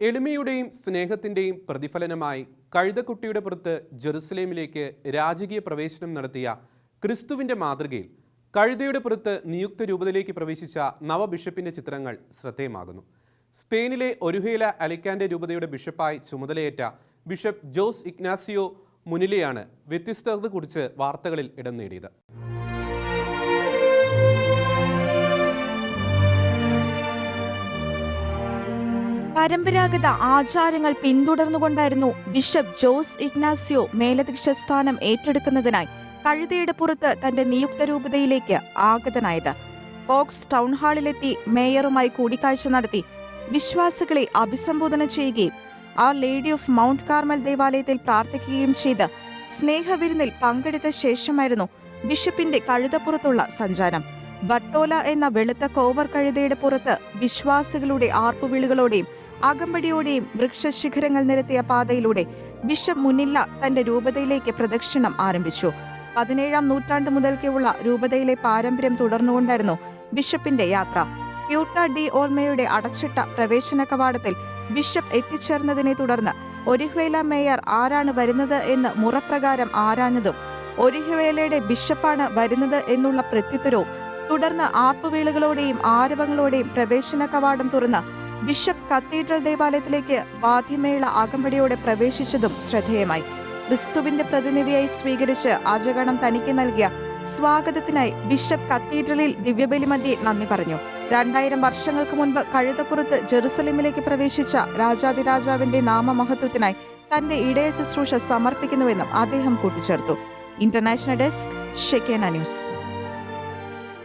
എളിമയുടെയും സ്നേഹത്തിന്റെയും പ്രതിഫലനമായി കഴുതക്കുട്ടിയുടെ പുറത്ത് ജെറുസലേമിലേക്ക് രാജകീയ പ്രവേശനം നടത്തിയ ക്രിസ്തുവിന്റെ മാതൃകയിൽ കഴുതയുടെ പുറത്ത് നിയുക്ത രൂപതയിലേക്ക് പ്രവേശിച്ച നവബിഷപ്പിന്റെ ചിത്രങ്ങൾ ശ്രദ്ധേയമാകുന്നു. സ്പെയിനിലെ ഒരുഹേല അലിക്കാന്റെ രൂപതയുടെ ബിഷപ്പായി ചുമതലയേറ്റ ബിഷപ്പ് ജോസ് ഇഗ്നാസിയോ മുനിലെയാണ് വ്യത്യസ്തത കുറിച്ച് വാർത്തകളിൽ ഇടം നേടിയത്. പരമ്പരാഗത ആചാരങ്ങൾ പിന്തുടർന്നുകൊണ്ടായിരുന്നു ബിഷപ്പ് ജോസ് ഇഗ്നാസിയോ മേലധ്യക്ഷ സ്ഥാനം ഏറ്റെടുക്കുന്നതിനായി കഴുതയുടെ പുറത്ത് തന്റെ നിയുക്ത രൂപതയിലേക്ക് ആഗതനായത്. കോക്സ് ടൗൺ ഹാളിലെത്തി മേയറുമായി കൂടിക്കാഴ്ച നടത്തി വിശ്വാസികളെ അഭിസംബോധന ചെയ്യുകയും ആ ലേഡി ഓഫ് മൗണ്ട് കാർമൽ ദേവാലയത്തിൽ പ്രാർത്ഥിക്കുകയും ചെയ്ത് സ്നേഹവിരുന്നിൽ പങ്കെടുത്ത ശേഷമായിരുന്നു ബിഷപ്പിന്റെ കഴുതപ്പുറത്തുള്ള സഞ്ചാരം. ബട്ടോല എന്ന വെളുത്ത കോവർ കഴുതയുടെ പുറത്ത് വിശ്വാസികളുടെ ആർപ്പുവിളികളോടെയും അകമ്പടിയോടെയും വൃക്ഷശിഖരങ്ങൾ നിരത്തിയ പാതയിലൂടെ ബിഷപ്പ് മുന്നില്ല തന്റെ രൂപതയിലേക്ക് പ്രദക്ഷിണം ആരംഭിച്ചു. പതിനേഴാം നൂറ്റാണ്ട് മുതൽക്കുള്ള രൂപതയിലെ പാരമ്പര്യം തുടർന്നുകൊണ്ടായിരുന്നു ബിഷപ്പിന്റെ യാത്ര. പ്യൂട്ട ഡി ഓർമയുടെ അടച്ചിട്ട പ്രവേശന കവാടത്തിൽ ബിഷപ്പ് എത്തിച്ചേർന്നതിനെ തുടർന്ന് ഒരിഹ്വേല മേയർ ആരാണ് വരുന്നത് എന്ന് മുറപ്രകാരം ആരാഞ്ഞതും ഒരിഹ്വേലയുടെ ബിഷപ്പാണ് വരുന്നത് എന്നുള്ള പ്രത്യുത്തരവും തുടർന്ന് ആർപ്പുവീളുകളോടെയും ആരവങ്ങളോടെയും പ്രവേശന കവാടം തുറന്ന് ബിഷപ്പ് കത്തീഡ്രൽ ദേവാലയത്തിലേക്ക് വാദ്യമേള ആകമ്പടിയോടെ പ്രവേശിച്ചതും ശ്രദ്ധേയമായി. ക്രിസ്തുവിന്റെ പ്രതിനിധിയായി സ്വീകരിച്ച് അജഗണം തനിക്ക് നൽകിയ സ്വാഗതത്തിനായി ബിഷപ്പ് കത്തീഡ്രലിൽ ദിവ്യബലിമധ്യേ നന്ദി പറഞ്ഞു. രണ്ടായിരം വർഷങ്ങൾക്ക് മുൻപ് കഴുതപ്പുറത്ത് ജെറുസലേമിലേക്ക് പ്രവേശിച്ച രാജാതിരാജാവിന്റെ നാമമഹത്വത്തിനായി തന്റെ ഇടയ ശുശ്രൂഷ സമർപ്പിക്കുന്നുവെന്നും അദ്ദേഹം കൂട്ടിച്ചേർത്തു. International desk Shekinah news.